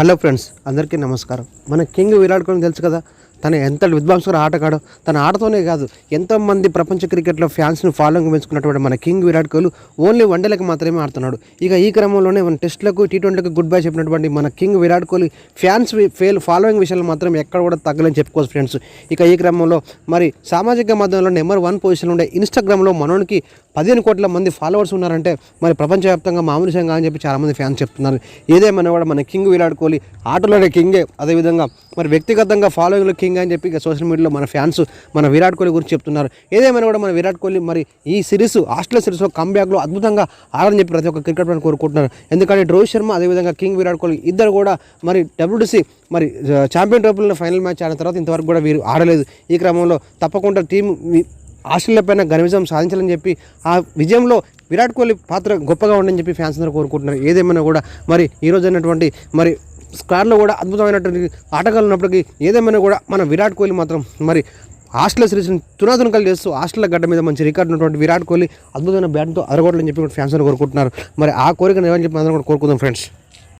Hello friends అందరికీ నమస్కారం. మన కింగ్ విరాట్ కోహ్లీ తెలుసు కదా తను ఎంత విధ్వంసకర ఆటగాడో తన ఆటతోనే కాదు ఎంతోమంది ప్రపంచ క్రికెట్లో ఫ్యాన్స్ను ఫాలోయింగ్ పెంచుకున్నటువంటి మన కింగ్ విరాట్ కోహ్లీ ఓన్లీ వన్డేలకు మాత్రమే ఆడుతున్నాడు. ఇక ఈ క్రమంలోనే మన టెస్టులకు టీ ట్వంటీకి గుడ్ బై చెప్పినటువంటి మన king Virat Kohli fans fail following విషయాలు మాత్రం ఎక్కడ కూడా తగ్గలేని చెప్పుకోవచ్చు ఫ్రెండ్స్. ఇక ఈ క్రమంలో మరి సామాజిక మాధ్యమంలో నెంబర్ వన్ పొజిషన్లో ఉండే ఇన్స్టాగ్రామ్లో మనోనికి పదిహేను కోట్ల మంది ఫాలోవర్స్ ఉన్నారంటే మరి ప్రపంచవ్యాప్తంగా మామూలు సంఘం అని చెప్పి చాలామంది ఫ్యాన్స్ చెప్తున్నారు. ఏదేమైనా కూడా మన కింగ్ విరాట్ కోహ్లీ ఆటలోనే కింగే. అదేవిధంగా మరి వ్యక్తిగతంగా ఫాలోయింగ్లో కింగ్ అని చెప్పి ఇక సోషల్ మీడియాలో మన ఫ్యాన్స్ మన విరాట్ కోహ్లీ గురించి చెప్తున్నారు. ఏదేమైనా కూడా మన విరాట్ కోహ్లీ మరి ఈ సిరీస్ ఆస్ట్రేలియా సిరీస్లో కంబ్యాక్లో అద్భుతంగా ఆడని చెప్పి ప్రతి ఒక్క క్రికెట్ ప్లేయర్ కోరుకుంటున్నారు. ఎందుకంటే రోహిత్ శర్మ అదేవిధంగా కింగ్ విరాట్ కోహ్లీ ఇద్దరు కూడా మరి డబ్ల్యూడిసి మరి ఛాంపియన్ ట్రోఫీలో ఫైనల్ మ్యాచ్ ఆడిన తర్వాత ఇంతవరకు కూడా వీరు ఆడలేదు. ఈ క్రమంలో తప్పకుండా టీం ఆస్ట్రేలియా పైన ఘన విజయం సాధించాలని చెప్పి ఆ విజయంలో విరాట్ కోహ్లీ పాత్ర గొప్పగా ఉండని చెప్పి ఫ్యాన్స్ అందరూ కోరుకుంటున్నారు. ఏదేమైనా కూడా మరి ఈ రోజు అయినటువంటి మరి స్క్వాడ్లో కూడా అద్భుతమైనటువంటి ఆటగాళ్ళు ఉన్నప్పటికీ ఏదేమైనా కూడా మన విరాట్ కోహ్లీ మాత్రం మరి ఆస్ట్రేలియా సిరీస్ని తునాతునకలు చేస్తూ ఆస్ట్రేలియా గడ్డ మీద మంచి రికార్డు ఉన్నటువంటి విరాట్ కోహ్లీ అద్భుతమైన బ్యాట్తో అరగొట్టని చెప్పి ఫ్యాన్స్ అని కోరుకుంటున్నారు. మరి ఆ కోరిక నేను చెప్పి అందరం కూడా కోరుకుందాం ఫ్రెండ్స్